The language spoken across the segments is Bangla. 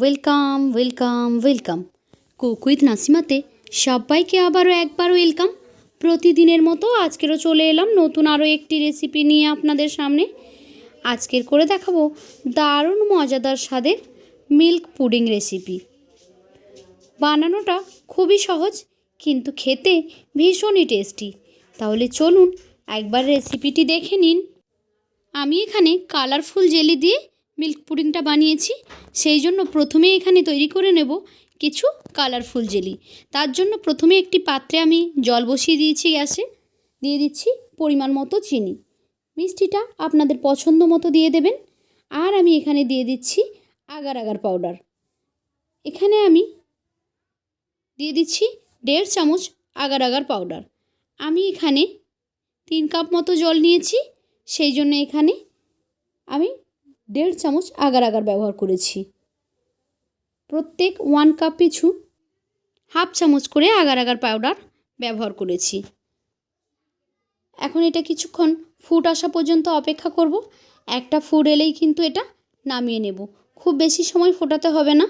ওয়েলকাম ওয়েলকাম ওয়েলকাম কুক নাসিমাতে সবাইকে আবারও একবার ওয়েলকাম প্রতিদিনের মতো আজকেরও চলে এলাম নতুন আরও একটি রেসিপি নিয়ে আপনাদের সামনে। আজকের করে দেখাবো দারুণ মজাদার স্বাদের মিল্ক পুডিং রেসিপি বানানোটা খুবই সহজ, কিন্তু খেতে ভীষণই টেস্টি তাহলে চলুন একবার রেসিপিটি দেখে নিন। আমি এখানে কালারফুল জেলি দিয়ে মিল্ক পুডিংটা বানিয়েছি। সেই জন্য প্রথমে এখানে তৈরি করে নেব কিছু কালারফুল জেলি। তার জন্য প্রথমে একটি পাত্রে আমি জল বসিয়ে দিয়েছি গ্যাসে। দিয়ে দিচ্ছি পরিমাণ মতো চিনি। মিষ্টিটা আপনাদের পছন্দ মতো দিয়ে দেবেন। আর আমি এখানে দিয়ে দিচ্ছি আগার আগার পাউডার। এখানে আমি দিয়ে দিচ্ছি দেড় চামচ আগার আগার পাউডার। আমি এখানে তিন কাপ মতো জল নিয়েছি। সেই জন্য এখানে আমি দেড় চামচ আগার আগার ব্যবহার করেছি। প্রত্যেক ওয়ান কাপ পিছু হাফ চামচ করে আগার আগার পাউডার ব্যবহার করেছি। এখন এটা কিছুক্ষণ ফুট আসা পর্যন্ত অপেক্ষা করব। একটা ফুট এলেই কিন্তু এটা নামিয়ে নেব। খুব বেশি সময় ফোটাতে হবে না।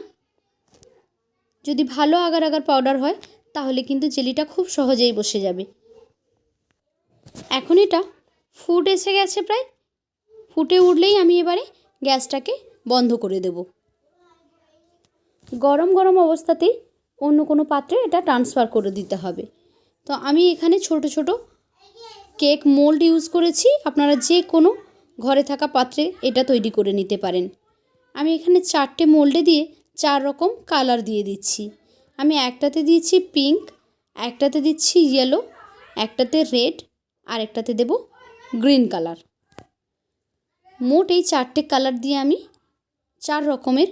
যদি ভালো আগার আগার পাউডার হয়, তাহলে কিন্তু জেলিটা খুব সহজেই বসে যাবে। এখন এটা ফুট এসে গেছে প্রায়। ফুটে উঠলেই আমি এবারে গ্যাসটাকে বন্ধ করে দেব। গরম গরম অবস্থাতেই অন্য কোনো পাত্রে এটা ট্রান্সফার করে দিতে হবে। তো আমি এখানে ছোট ছোট কেক মোল্ড ইউজ করেছি। আপনারা যে কোনো ঘরে থাকা পাত্রে এটা তৈরি করে নিতে পারেন। আমি এখানে চারটে মোল্ডে দিয়ে চার রকম কালার দিয়ে দিচ্ছি। আমি একটাতে দিয়েছি পিঙ্ক একটাতে দিচ্ছি ইয়েলো একটাতে রেড আর একটাতে দেব গ্রিন কালার মোট এই চারটে কালার দিয়ে আমি চার রকমের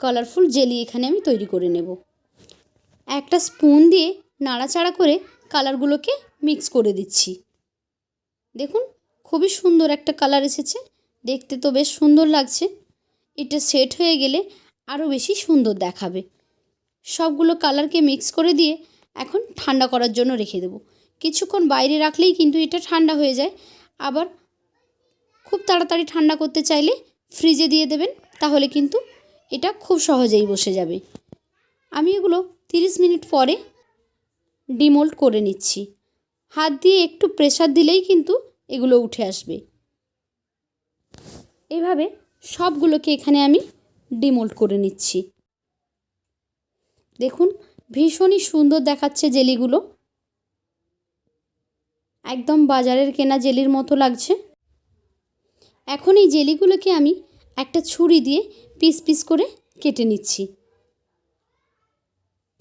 কালারফুল জেলি এখানে আমি তৈরি করে নেব। একটা স্পুন দিয়ে নাড়াচাড়া করে কালারগুলোকে মিক্স করে দিচ্ছি। দেখুন, খুবই সুন্দর একটা কালার এসেছে। দেখতে তো বেশ সুন্দর লাগছে। এটা সেট হয়ে গেলে আরও বেশি সুন্দর দেখাবে। সবগুলো কালারকে মিক্স করে দিয়ে এখন ঠান্ডা করার জন্য রেখে দেবো। কিছুক্ষণ বাইরে রাখলেই কিন্তু এটা ঠান্ডা হয়ে যায়। আবার খুব তাড়াতাড়ি ঠান্ডা করতে চাইলে ফ্রিজে দিয়ে দেবেন, তাহলে কিন্তু এটা খুব সহজেই বসে যাবে। আমি এগুলো তিরিশ মিনিট পরে ডিমোল্ড করে নিচ্ছি। হাত দিয়ে একটু প্রেসার দিলেই কিন্তু এগুলো উঠে আসবে। এভাবে সবগুলোকে এখানে আমি ডিমোল্ড করে নিচ্ছি। দেখুন, ভীষণই সুন্দর দেখাচ্ছে জেলিগুলো। একদম বাজারের কেনা জেলির মতো লাগছে। এখন এই জেলিগুলোকে আমি একটা ছুরি দিয়ে পিস পিস করে কেটে নিচ্ছি।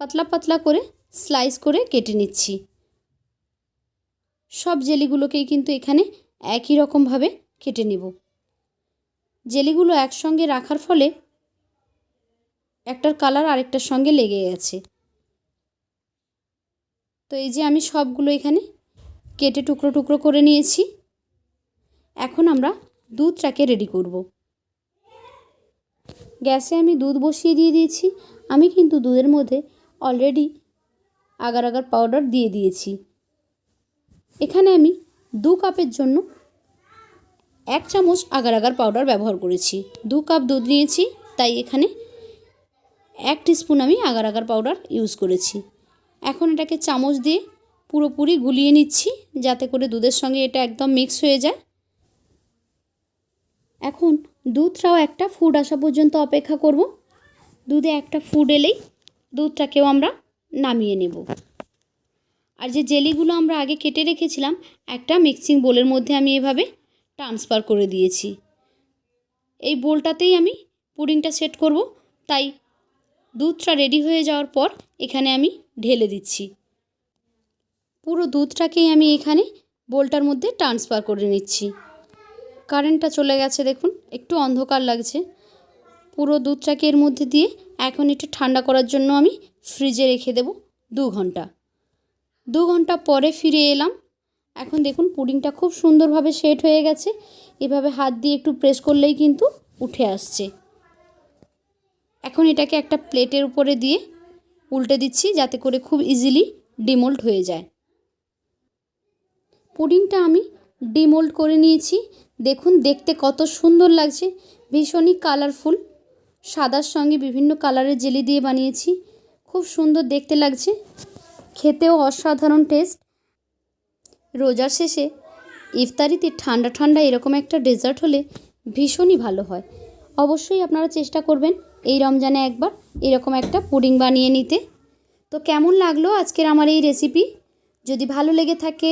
পাতলা পাতলা করে স্লাইস করে কেটে নিচ্ছি। সব জেলিগুলোকেই কিন্তু এখানে একই রকমভাবে কেটে নেব। জেলিগুলো একসঙ্গে রাখার ফলে একটার কালার আরেকটার সঙ্গে লেগে গেছে। তো এই যে আমি সবগুলো এখানে কেটে টুকরো টুকরো করে নিয়েছি। এখন আমরা দুধটাকে রেডি করব। গ্যাসে আমি দুধ বসিয়ে দিয়ে দিয়েছি। আমি কিন্তু দুধের মধ্যে অলরেডি আগার আগার পাউডার দিয়ে দিয়েছি। এখানে আমি দু কাপের জন্য এক চামচ আগার আগার পাউডার ব্যবহার করেছি। দু কাপ দুধ নিয়েছি, তাই এখানে এক স্পুন আমি আগার আগার পাউডার ইউজ করেছি। এখন এটাকে চামচ দিয়ে পুরোপুরি গুলিয়ে নিচ্ছি, যাতে করে দুধের সঙ্গে এটা একদম মিক্স হয়ে যায়। এখন দুধটাও একটা ফুড আসা পর্যন্ত অপেক্ষা করব। দুধে একটা ফুড এলেই দুধটাকেও আমরা নামিয়ে নেব। আর যে জেলিগুলো আমরা আগে কেটে রেখেছিলাম, একটা মিক্সিং বোলের মধ্যে আমি এভাবে ট্রান্সফার করে দিয়েছি। এই বোলটাতেই আমি পুডিংটা সেট করব। তাই দুধটা রেডি হয়ে যাওয়ার পর এখানে আমি ঢেলে দিচ্ছি। পুরো দুধটাকেই আমি এখানে বোলটার মধ্যে ট্রান্সফার করে নিচ্ছি। কারেন্টটা চলে গেছে দেখুন, একটু অন্ধকার লাগছে। পুরো দুধটাকে এর মধ্যে দিয়ে এখন একটু ঠান্ডা করার জন্য আমি ফ্রিজে রেখে দেব দু ঘণ্টা। দু ঘণ্টা পরে ফিরে এলাম। এখন দেখুন, পুডিংটা খুব সুন্দরভাবে সেট হয়ে গেছে। এভাবে হাত দিয়ে একটু প্রেস করলেই কিন্তু উঠে আসছে। এখন এটাকে একটা প্লেটের উপরে দিয়ে উল্টে দিচ্ছি যাতে করে খুব ইজিলি ডিমোল্ড হয়ে যায়। পুডিংটা আমি ডিমোল্ড করে নিয়েছি। দেখুন, দেখতে কত সুন্দর লাগছে। ভীষণই কালারফুল সাদার সঙ্গে বিভিন্ন কালারের জেলি দিয়ে বানিয়েছি। খুব সুন্দর দেখতে লাগছে। খেতেও অসাধারণ টেস্ট রোজার শেষে ইফতারিতে ঠান্ডা ঠান্ডা এরকম একটা ডেজার্ট হলে ভীষণই ভালো হয়। অবশ্যই আপনারা চেষ্টা করবেন এই রমজানে একবার এরকম একটা পুডিং বানিয়ে নিতে। তো কেমন লাগল আজকের আমার এই রেসিপি যদি ভালো লেগে থাকে